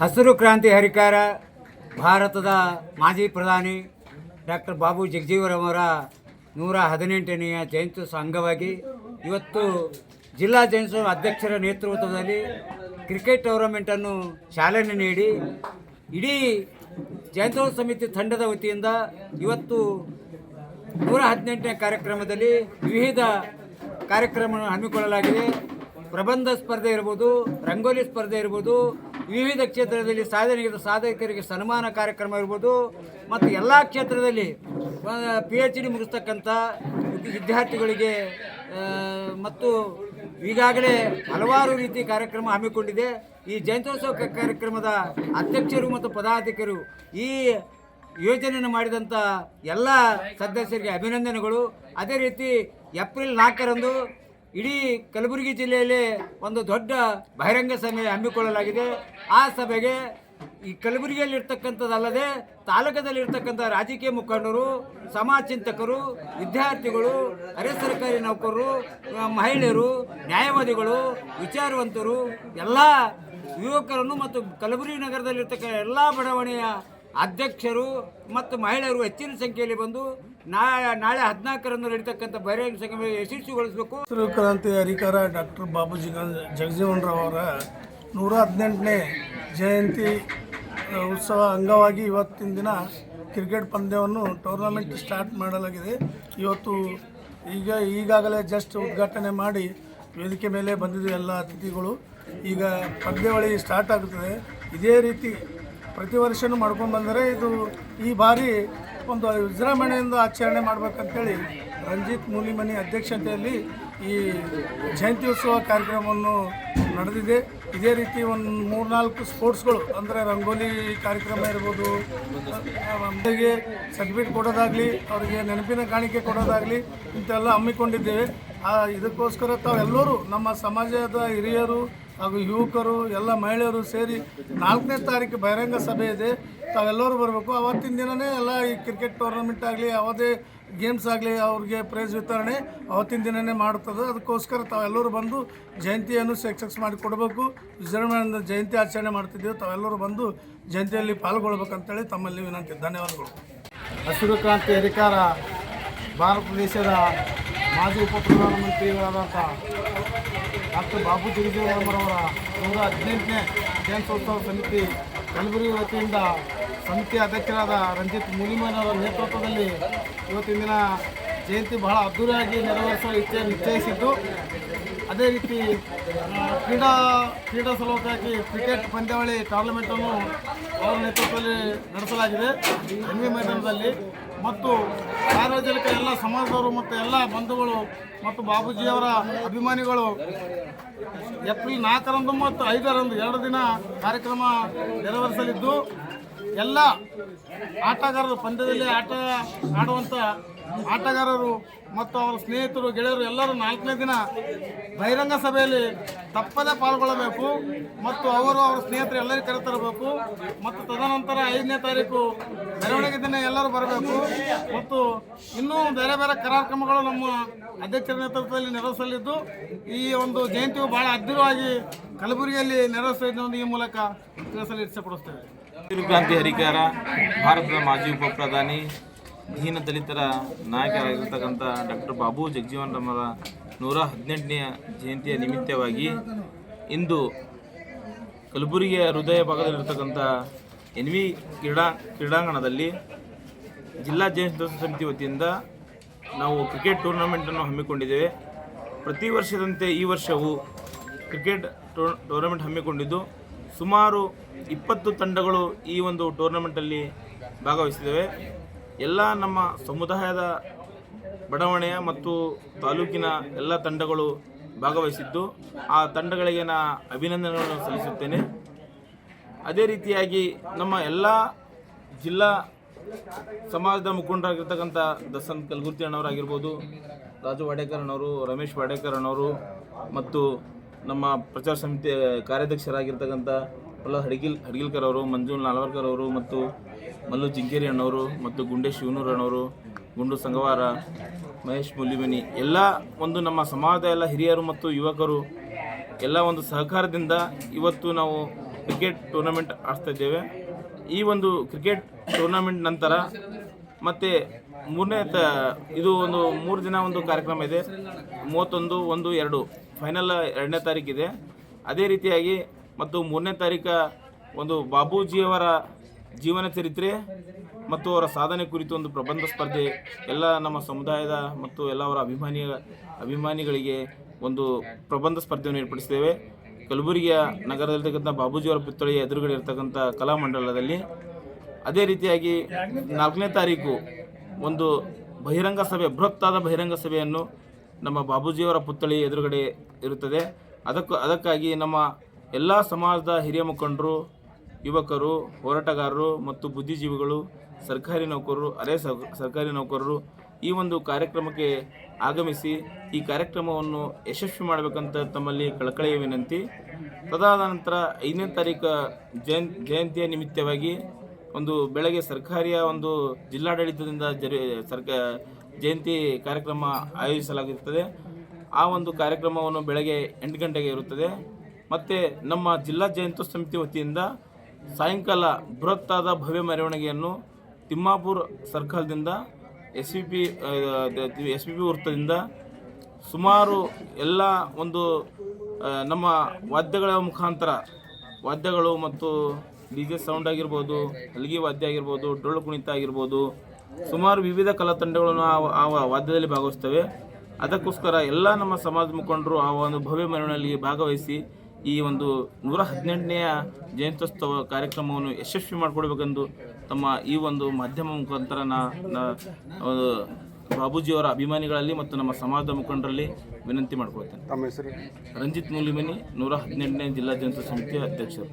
ಹಸಿರು ಕ್ರಾಂತಿ ಹರಿಕಾರ ಭಾರತದ ಮಾಜಿ ಪ್ರಧಾನಿ ಡಾಕ್ಟರ್ ಬಾಬು ಜಗಜೀವರವರ ನೂರ ಹದಿನೆಂಟನೆಯ ಜಯಂತ್ಯುತ್ಸವ ಅಂಗವಾಗಿ ಇವತ್ತು ಜಿಲ್ಲಾ ಜಯಂತ್ಯುತ್ಸವ ಅಧ್ಯಕ್ಷರ ನೇತೃತ್ವದಲ್ಲಿ ಕ್ರಿಕೆಟ್ ಟೂರ್ನಮೆಂಟನ್ನು ಚಾಲನೆ ನೀಡಿ ಇಡೀ ಜಯಂತ್ಯೋತ್ಸವ ಸಮಿತಿ ತಂಡದ ವತಿಯಿಂದ ಇವತ್ತು ನೂರ ಹದಿನೆಂಟನೇ ಕಾರ್ಯಕ್ರಮದಲ್ಲಿ ವಿವಿಧ ಕಾರ್ಯಕ್ರಮವನ್ನು ಹಮ್ಮಿಕೊಳ್ಳಲಾಗಿದೆ. ಪ್ರಬಂಧ ಸ್ಪರ್ಧೆ ಇರ್ಬೋದು, ರಂಗೋಲಿ ಸ್ಪರ್ಧೆ ಇರ್ಬೋದು, ವಿವಿಧ ಕ್ಷೇತ್ರದಲ್ಲಿ ಸಾಧನೆಗಿದ ಸಾಧಕರಿಗೆ ಸನ್ಮಾನ ಕಾರ್ಯಕ್ರಮ ಇರ್ಬೋದು, ಮತ್ತು ಎಲ್ಲ ಕ್ಷೇತ್ರದಲ್ಲಿ ಪಿ ಎಚ್ ಡಿ ಮುಗಿಸ್ತಕ್ಕಂಥ ವಿದ್ಯಾರ್ಥಿಗಳಿಗೆ ಮತ್ತು ಈಗಾಗಲೇ ಹಲವಾರು ರೀತಿ ಕಾರ್ಯಕ್ರಮ ಹಮ್ಮಿಕೊಂಡಿದೆ. ಈ ಜಯಂತ್ಯೋತ್ಸವ ಕಾರ್ಯಕ್ರಮದ ಅಧ್ಯಕ್ಷರು ಮತ್ತು ಪದಾಧಿಕಾರಿಗಳು ಈ ಯೋಜನೆಯನ್ನು ಮಾಡಿದಂಥ ಎಲ್ಲ ಸದಸ್ಯರಿಗೆ ಅಭಿನಂದನೆಗಳು. ಅದೇ ರೀತಿ ಏಪ್ರಿಲ್ ನಾಲ್ಕರಂದು ಇಡೀ ಕಲಬುರಗಿ ಜಿಲ್ಲೆಯಲ್ಲಿ ಒಂದು ದೊಡ್ಡ ಬಹಿರಂಗ ಸಭೆ ಹಮ್ಮಿಕೊಳ್ಳಲಾಗಿದೆ. ಆ ಸಭೆಗೆ ಈ ಕಲಬುರಗಿಯಲ್ಲಿ ತಾಲೂಕದಲ್ಲಿರ್ತಕ್ಕಂಥ ರಾಜಕೀಯ ಮುಖಂಡರು, ಸಮಾಜ ಚಿಂತಕರು, ವಿದ್ಯಾರ್ಥಿಗಳು, ಅರೆ ಸರ್ಕಾರಿ ನೌಕರರು, ಮಹಿಳೆಯರು, ನ್ಯಾಯವಾದಿಗಳು, ವಿಚಾರವಂತರು, ಎಲ್ಲ ಯುವಕರನ್ನು ಮತ್ತು ಕಲಬುರಗಿ ನಗರದಲ್ಲಿರ್ತಕ್ಕ ಎಲ್ಲ ಬಡಾವಣೆಯ ಅಧ್ಯಕ್ಷರು ಮತ್ತು ಮಹಿಳೆಯರು ಹೆಚ್ಚಿನ ಸಂಖ್ಯೆಯಲ್ಲಿ ಬಂದು ನಾಳೆ ಹದಿನಾಲ್ಕರಂದು ನಡೀತಕ್ಕಂಥ ಬಹಿರಂಗ ಸಂಗಮ ಯಶಸ್ವಿಗೊಳಿಸಬೇಕು. ಹಸಿರು ಕ್ರಾಂತಿ ಹರಿಕಾರ ಡಾಕ್ಟರ್ ಬಾಬೂಜಿ ಜಗಜೀವನರಾವ್ ಅವರ ನೂರ ಹದಿನೆಂಟನೇ ಜಯಂತಿ ಉತ್ಸವ ಅಂಗವಾಗಿ ಇವತ್ತಿನ ದಿನ ಕ್ರಿಕೆಟ್ ಪಂದ್ಯವನ್ನು ಟೂರ್ನಮೆಂಟ್ ಸ್ಟಾರ್ಟ್ ಮಾಡಲಾಗಿದೆ. ಇವತ್ತು ಈಗ, ಈಗಾಗಲೇ ಜಸ್ಟ್ ಉದ್ಘಾಟನೆ ಮಾಡಿ ವೇದಿಕೆ ಮೇಲೆ ಬಂದಿದ್ದು ಎಲ್ಲ ಅತಿಥಿಗಳು. ಈಗ ಪಂದ್ಯಾವಳಿ ಸ್ಟಾರ್ಟ್ ಆಗುತ್ತದೆ. ಇದೇ ರೀತಿ ಪ್ರತಿ ವರ್ಷವೂ ಮಾಡ್ಕೊಂಡು ಬಂದರೆ ಇದು ಈ ಬಾರಿ ಒಂದು ವಿಜೃಂಭಣೆಯಿಂದ ಆಚರಣೆ ಮಾಡ್ಬೇಕಂತೇಳಿ ರಂಜಿತ್ ಮೂಲಿಮನಿ ಅಧ್ಯಕ್ಷತೆಯಲ್ಲಿ ಈ ಜಯಂತ್ಯೋತ್ಸವ ಕಾರ್ಯಕ್ರಮವನ್ನು ನಡೆದಿದೆ. ಇದೇ ರೀತಿ ಒಂದು ಮೂರ್ನಾಲ್ಕು ಸ್ಪೋರ್ಟ್ಸ್ಗಳು, ಅಂದರೆ ರಂಗೋಲಿ ಕಾರ್ಯಕ್ರಮ ಇರ್ಬೋದು ಅವರಿಗೆ ಸರ್ಟಿಫಿಕೇಟ್ ಕೊಡೋದಾಗಲಿ, ಅವರಿಗೆ ನೆನಪಿನ ಕಾಣಿಕೆ ಕೊಡೋದಾಗಲಿ ಇಂಥೆಲ್ಲ ಹಮ್ಮಿಕೊಂಡಿದ್ದೇವೆ. ಇದಕ್ಕೋಸ್ಕರ ತಾವೆಲ್ಲರೂ ನಮ್ಮ ಸಮಾಜದ ಹಿರಿಯರು ಹಾಗೂ ಯುವಕರು, ಎಲ್ಲ ಮಹಿಳೆಯರು ಸೇರಿ ನಾಲ್ಕನೇ ತಾರೀಕು ಬಹಿರಂಗ ಸಭೆ ಇದೆ. ತಾವೆಲ್ಲರೂ ಬರಬೇಕು. ಅವತ್ತಿನ ದಿನವೇ ಎಲ್ಲ ಈ ಕ್ರಿಕೆಟ್ ಟೂರ್ನಮೆಂಟ್ ಆಗಲಿ, ಯಾವುದೇ ಗೇಮ್ಸ್ ಆಗಲಿ ಅವ್ರಿಗೆ ಪ್ರೈಸ್ ವಿತರಣೆ ಅವತ್ತಿನ ದಿನವೇ ಮಾಡುತ್ತದೆ. ಅದಕ್ಕೋಸ್ಕರ ತಾವೆಲ್ಲರೂ ಬಂದು ಜಯಂತಿಯನ್ನು ಸಕ್ಸಸ್ ಮಾಡಿ ಕೊಡಬೇಕು. ವಿಜೃಂಭಣೆಯಿಂದ ಜಯಂತಿ ಆಚರಣೆ ಮಾಡ್ತಿದ್ದೀವಿ. ತಾವೆಲ್ಲರೂ ಬಂದು ಜಯಂತಿಯಲ್ಲಿ ಪಾಲ್ಗೊಳ್ಬೇಕಂತೇಳಿ ತಮ್ಮಲ್ಲಿ ವಿನಂತಿ. ಧನ್ಯವಾದಗಳು. ಹಸಿರು ಕ್ರಾಂತಿ ಅಧಿಕಾರ ಭಾರತ ದೇಶದ ಮಾಜಿ ಉಪ ಡಾಕ್ಟರ್ ಬಾಬು ಜಗಜೀವನರವರ ನೂರ ಹದಿನೆಂಟನೇ ಜಯಂತ್ಯೋತ್ಸವ ಸಮಿತಿ ಕಲಬುರಗಿ ವತಿಯಿಂದ ಸಮಿತಿ ಅಧ್ಯಕ್ಷರಾದ ರಂಜಿತ್ ಮುನಿಮನವರ ನೇತೃತ್ವದಲ್ಲಿ ಇವತ್ತಿನ ದಿನ ಜಯಂತಿ ಬಹಳ ಅದ್ದೂರಿಯಾಗಿ ನೆರವೇರಿಸುವ ಇಚ್ಛೆ ನಿಶ್ಚಯಿಸಿದ್ದು. ಅದೇ ರೀತಿ ಕ್ರೀಡಾ ಕ್ರೀಡಾ ಸಲುವಾಗಿ ಕ್ರಿಕೆಟ್ ಪಂದ್ಯಾವಳಿ ಟೂರ್ನಮೆಂಟನ್ನು ಅವರ ನೇತೃತ್ವದಲ್ಲಿ ನಡೆಸಲಾಗಿದೆ. ಎನ್ ವಿ ಮೈದಾನದಲ್ಲಿ ಮತ್ತು ಸಾರ್ವಜನಿಕ ಎಲ್ಲ ಸಮಾಜದವರು ಮತ್ತು ಎಲ್ಲ ಬಂಧುಗಳು ಮತ್ತು ಬಾಬೂಜಿಯವರ ಅಭಿಮಾನಿಗಳು ಏಪ್ರಿಲ್ ನಾಲ್ಕರಂದು ಮತ್ತು ಐದರಂದು ಎರಡು ದಿನ ಕಾರ್ಯಕ್ರಮ ನೆರವೇರಿಸಲಿದ್ದು ಎಲ್ಲ ಆಟಗಾರರು ಪಂದ್ಯದಲ್ಲಿ ಆಟ ಆಡುವಂಥ ಆಟಗಾರರು ಮತ್ತು ಅವರ ಸ್ನೇಹಿತರು, ಗೆಳೆಯರು ಎಲ್ಲರೂ ನಾಲ್ಕನೇ ದಿನ ಬಹಿರಂಗ ಸಭೆಯಲ್ಲಿ ತಪ್ಪದೇ ಪಾಲ್ಗೊಳ್ಳಬೇಕು ಮತ್ತು ಅವರು ಅವರ ಸ್ನೇಹಿತರು ಎಲ್ಲರಿಗೂ ಕರೆತರಬೇಕು ಮತ್ತು ತದನಂತರ ಐದನೇ ತಾರೀಕು ಮೆರವಣಿಗೆ ದಿನ ಎಲ್ಲರೂ ಬರಬೇಕು ಮತ್ತು ಇನ್ನೂ ಬೇರೆ ಬೇರೆ ಕಾರ್ಯಕ್ರಮಗಳು ನಮ್ಮ ಅಧ್ಯಕ್ಷರ ನೇತೃತ್ವದಲ್ಲಿ ನೆರವೇರಿಸಲಿದ್ದು, ಈ ಒಂದು ಜಯಂತಿಯು ಬಹಳ ಅದ್ಭುತವಾಗಿ ಕಲಬುರಗಿಯಲ್ಲಿ ನೆರವೇರಿಸಲಿದ್ದು ಈ ಮೂಲಕ ತಿಳಿಸಲು ಇಷ್ಟಪಡಿಸ್ತೇವೆ ಹಸಿರು ಕ್ರಾಂತಿ ಹರಿಕಾರ, ಭಾರತದ ಮಾಜಿ ಉಪ ಪ್ರಧಾನಿ ದೀನ ದಲಿತರ ನಾಯಕರಾಗಿರ್ತಕ್ಕಂಥ ಡಾಕ್ಟರ್ ಬಾಬು ಜಗಜೀವನ್ ರಾಮರ ನೂರ ಹದಿನೆಂಟನೆಯ ಜಯಂತಿಯ ನಿಮಿತ್ತವಾಗಿ ಇಂದು ಕಲಬುರಗಿಯ ಹೃದಯ ಭಾಗದಲ್ಲಿರ್ತಕ್ಕಂಥ ಎನ್ ವಿ ಕ್ರೀಡಾ ಕ್ರೀಡಾಂಗಣದಲ್ಲಿ ಜಿಲ್ಲಾ ಜಯಂತ್ಯೋತ್ಸವ ಸಮಿತಿ ವತಿಯಿಂದ ನಾವು ಕ್ರಿಕೆಟ್ ಟೂರ್ನಮೆಂಟನ್ನು ಹಮ್ಮಿಕೊಂಡಿದ್ದೇವೆ. ಪ್ರತಿ ವರ್ಷದಂತೆ ಈ ವರ್ಷವೂ ಕ್ರಿಕೆಟ್ ಟೂರ್ ಟೂರ್ನಮೆಂಟ್ ಹಮ್ಮಿಕೊಂಡಿದ್ದು ಸುಮಾರು ಇಪ್ಪತ್ತು ತಂಡಗಳು ಈ ಒಂದು ಟೂರ್ನಮೆಂಟಲ್ಲಿ ಭಾಗವಹಿಸಿದ್ದೇವೆ. ಎಲ್ಲ ನಮ್ಮ ಸಮುದಾಯದ ಬಡಾವಣೆಯ ಮತ್ತು ತಾಲೂಕಿನ ಎಲ್ಲ ತಂಡಗಳು ಭಾಗವಹಿಸಿದ್ದು, ಆ ತಂಡಗಳಿಗೆ ನಾ ಅಭಿನಂದನೆಗಳನ್ನು ಸಲ್ಲಿಸುತ್ತೇನೆ. ಅದೇ ರೀತಿಯಾಗಿ ನಮ್ಮ ಎಲ್ಲ ಜಿಲ್ಲಾ ಸಮಾಜದ ಮುಖಂಡರಾಗಿರ್ತಕ್ಕಂಥ ದಸಂತ್ ಕಲ್ಗುರ್ತಿ ಅಣ್ಣವರಾಗಿರ್ಬೋದು, ರಾಜು ವಾಡೇಕರ್ ಅಣ್ಣವರು, ರಮೇಶ್ ವಾಡೇಕರ್ ಅಣ್ಣವರು ಮತ್ತು ನಮ್ಮ ಪ್ರಚಾರ ಸಮಿತಿ ಕಾರ್ಯಾಧ್ಯಕ್ಷರಾಗಿರ್ತಕ್ಕಂಥ ಪ್ರಹ್ಲಾದ್ ಹಡಗಿಲ್, ಹಡಗಿಲ್ಕರ್ ಅವರು ಮಂಜುಲ್ ನಾಲ್ವರ್ಕರ್ ಅವರು ಮತ್ತು ಮಲ್ಲು ಜಿಂಕೇರಿ ಅಣ್ಣವರು ಮತ್ತು ಗುಂಡೆ ಶಿವನೂರು ಅಣ್ಣವರು, ಗುಂಡು ಸಂಗವಾರ, ಮಹೇಶ್ ಮುಲ್ಲಿಮನಿ, ಎಲ್ಲ ಒಂದು ನಮ್ಮ ಸಮಾಜದ ಎಲ್ಲ ಹಿರಿಯರು ಮತ್ತು ಯುವಕರು ಎಲ್ಲ ಒಂದು ಸಹಕಾರದಿಂದ ಇವತ್ತು ನಾವು ಕ್ರಿಕೆಟ್ ಟೂರ್ನಮೆಂಟ್ ಆಡ್ತಾ ಇದ್ದೇವೆ. ಈ ಒಂದು ಕ್ರಿಕೆಟ್ ಟೂರ್ನಮೆಂಟ್ ನಂತರ ಮತ್ತು ಮೂರನೇ ತ, ಇದು ಒಂದು ಮೂರು ದಿನ ಒಂದು ಕಾರ್ಯಕ್ರಮ ಇದೆ. ಮೂವತ್ತೊಂದು, ಒಂದು, ಎರಡು ಫೈನಲ್ ಎರಡನೇ ತಾರೀಕಿದೆ. ಅದೇ ರೀತಿಯಾಗಿ ಮತ್ತು ಮೂರನೇ ತಾರೀಕ ಒಂದು ಬಾಬೂಜಿಯವರ ಜೀವನ ಚರಿತ್ರೆ ಮತ್ತು ಅವರ ಸಾಧನೆ ಕುರಿತು ಒಂದು ಪ್ರಬಂಧ ಸ್ಪರ್ಧೆ ಎಲ್ಲ ನಮ್ಮ ಸಮುದಾಯದ ಮತ್ತು ಎಲ್ಲ ಅವರ ಅಭಿಮಾನಿ ಅಭಿಮಾನಿಗಳಿಗೆ ಒಂದು ಪ್ರಬಂಧ ಸ್ಪರ್ಧೆಯನ್ನು ಏರ್ಪಡಿಸಿದ್ದೇವೆ. ಕಲಬುರಗಿಯ ನಗರದಲ್ಲಿರ್ತಕ್ಕಂಥ ಬಾಬೂಜಿಯವರ ಪುತ್ಥಳಿಯ ಎದುರುಗಡೆ ಇರತಕ್ಕಂಥ ಕಲಾಮಂಡಲದಲ್ಲಿ ಅದೇ ರೀತಿಯಾಗಿ ನಾಲ್ಕನೇ ತಾರೀಕು ಒಂದು ಬಹಿರಂಗ ಸಭೆ, ಬೃಹತ್ತಾದ ಬಹಿರಂಗ ಸಭೆಯನ್ನು ನಮ್ಮ ಬಾಬೂಜಿಯವರ ಪುತ್ಥಳಿ ಎದುರುಗಡೆ ಇರುತ್ತದೆ. ಅದಕ್ಕೂ, ಅದಕ್ಕಾಗಿ ನಮ್ಮ ಎಲ್ಲ ಸಮಾಜದ ಹಿರಿಯ ಮುಖಂಡರು ಯುವಕರು, ಹೋರಾಟಗಾರರು ಮತ್ತು ಬುದ್ಧಿಜೀವಿಗಳು, ಸರ್ಕಾರಿ ನೌಕರರು, ಅರೆ ಸರ್ಕಾರಿ ನೌಕರರು ಈ ಒಂದು ಕಾರ್ಯಕ್ರಮಕ್ಕೆ ಆಗಮಿಸಿ ಈ ಕಾರ್ಯಕ್ರಮವನ್ನು ಯಶಸ್ವಿ ಮಾಡಬೇಕಂತ ತಮ್ಮಲ್ಲಿ ಕಳಕಳಿಯ ವಿನಂತಿ ತದಾದ ನಂತರ ಐದನೇ ತಾರೀಕು ಜಯಂತ್ ಜಯಂತಿಯ ನಿಮಿತ್ತವಾಗಿ ಒಂದು ಬೆಳಗ್ಗೆ ಸರ್ಕಾರಿಯ ಒಂದು ಜಿಲ್ಲಾಡಳಿತದಿಂದ ಜರಿ, ಸರ್ಕ, ಜಯಂತಿ ಕಾರ್ಯಕ್ರಮ ಆಯೋಜಿಸಲಾಗಿರುತ್ತದೆ ಆ ಒಂದು ಕಾರ್ಯಕ್ರಮವನ್ನು ಬೆಳಗ್ಗೆ ಎಂಟು ಗಂಟೆಗೆ ಇರುತ್ತದೆ. ಮತ್ತು ನಮ್ಮ ಜಿಲ್ಲಾ ಜಯಂತ ಸಮಿತಿ ವತಿಯಿಂದ ಸಾಯಂಕಾಲ ಬೃಹತ್ತಾದ ಭವ್ಯ ಮೆರವಣಿಗೆಯನ್ನು Thimmapura ಸರ್ಕಲ್ದಿಂದ S V P S V P ವೃತ್ತದಿಂದ ಸುಮಾರು ಎಲ್ಲ ಒಂದು ನಮ್ಮ ವಾದ್ಯಗಳ ಮುಖಾಂತರ, ವಾದ್ಯಗಳು ಮತ್ತು ಡಿ ಜೆ ಸೌಂಡ್ ಆಗಿರ್ಬೋದು, ಹಲಗಿ ವಾದ್ಯ ಆಗಿರ್ಬೋದು, ಡೊಳ್ಳು ಕುಣಿತ ಆಗಿರ್ಬೋದು, ಸುಮಾರು ವಿವಿಧ ಕಲಾ ತಂಡಗಳನ್ನು ಆ ವಾದ್ಯದಲ್ಲಿ ಭಾಗವಹಿಸ್ತವೆ. ಅದಕ್ಕೋಸ್ಕರ ಎಲ್ಲ ನಮ್ಮ ಸಮಾಜ ಮುಖಂಡರು ಆ ಒಂದು ಭವ್ಯ ಮೆರವಣಿಗೆಯಲ್ಲಿ ಭಾಗವಹಿಸಿ ಈ ಒಂದು ನೂರ ಹದಿನೆಂಟನೆಯ ಜಯಂತ್ಯೋತ್ಸವ ಕಾರ್ಯಕ್ರಮವನ್ನು ಯಶಸ್ವಿ ಮಾಡಿಕೊಡ್ಬೇಕೆಂದು ತಮ್ಮ ಈ ಒಂದು ಮಾಧ್ಯಮ ಮುಖಾಂತರ ನಾ ಬಾಬೂಜಿಯವರ ಅಭಿಮಾನಿಗಳಲ್ಲಿ ಮತ್ತು ನಮ್ಮ ಸಮಾಜದ ಮುಖಂಡರಲ್ಲಿ ವಿನಂತಿ ಮಾಡ್ಕೊಳ್ತೇನೆ. ತಮ್ಮ ಹೆಸರು? ರಂಜಿತ್ ಮೂಲಿಮನಿ ನೂರ ಹದಿನೆಂಟನೇ ಜಿಲ್ಲಾ ಜಯಂತ ಸಮಿತಿಯ ಅಧ್ಯಕ್ಷರು.